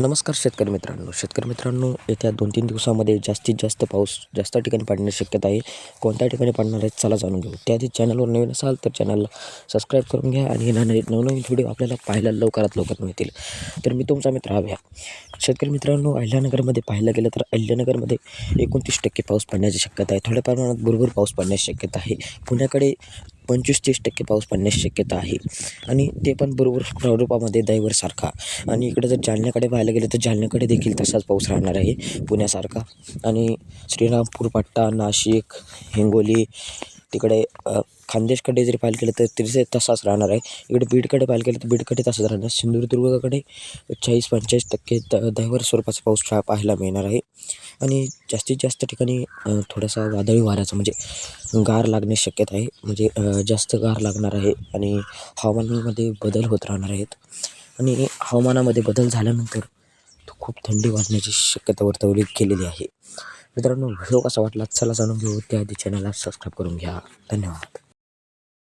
नमस्कार शेतकरी मित्रांनो. शेतकरी मित्रांनो येत्या दोन तीन दिवसामध्ये जास्तीत जास्त पाऊस जास्त ठिकाणी पडण्याची शक्यता आहे. कोणत्या ठिकाणी पडणार आहे चला जाणून घेऊ. त्याआधी चॅनलवर नवीन असाल तर चॅनलला सबस्क्राईब करून घ्या आणि येणारे नवनवीन व्हिडिओ आपल्याला पाहायला लवकरात लवकर मिळतील. तर मी तुमचा मित्र हव्या. शेतकरी मित्रांनो अहिल्यानगरमध्ये पाहायला गेलं तर अहिल्यानगरमध्ये एकोणतीस टक्के पाऊस पडण्याची शक्यता आहे. थोड्या प्रमाणात भरभर पाऊस पडण्याची शक्यता आहे. पुण्याकडे पंचवीस तीस टक्के पाऊस पडण्याची शक्यता आहे. आणि ते पण बरोबर प्रारूपामध्ये दैवरसारखा. आणि इकडे जर जालन्याकडे पाहायला गेलं तर जालन्याकडे देखील तसाच पाऊस राहणार आहे पुण्यासारखा. आणि श्रीरामपूर पट्टा नाशिक हिंगोली तिकडे खानदेशकडे जरी पाहायला गेलं तर तिथे तसाच राहणार आहे. इकडे बीडकडे पाहिलं गेलं तर बीडकडे तसाच राहणार. सिंधुदुर्गाकडे चाळीस पंचेचाळीस टक्के द दैवर स्वरूपाचा पाऊस पाहायला मिळणार आहे. आणि जास्तीत जास्त ठिकाणी थोडासा वादळी वाऱ्याचा म्हणजे गार लागण्याची शक्यता आहे. म्हणजे जास्त गार लागणार आहे आणि हवामानामध्ये बदल होत राहणार आहेत. आणि हवामानामध्ये बदल झाल्यानंतर तो खूप थंडी वाजण्याची शक्यता वर्तवली केलेली आहे. मित्रांनो व्हिडिओ कसा वाटला चला जाणून घेऊ. त्याआधी चॅनलला सबस्क्राईब करून घ्या. धन्यवाद.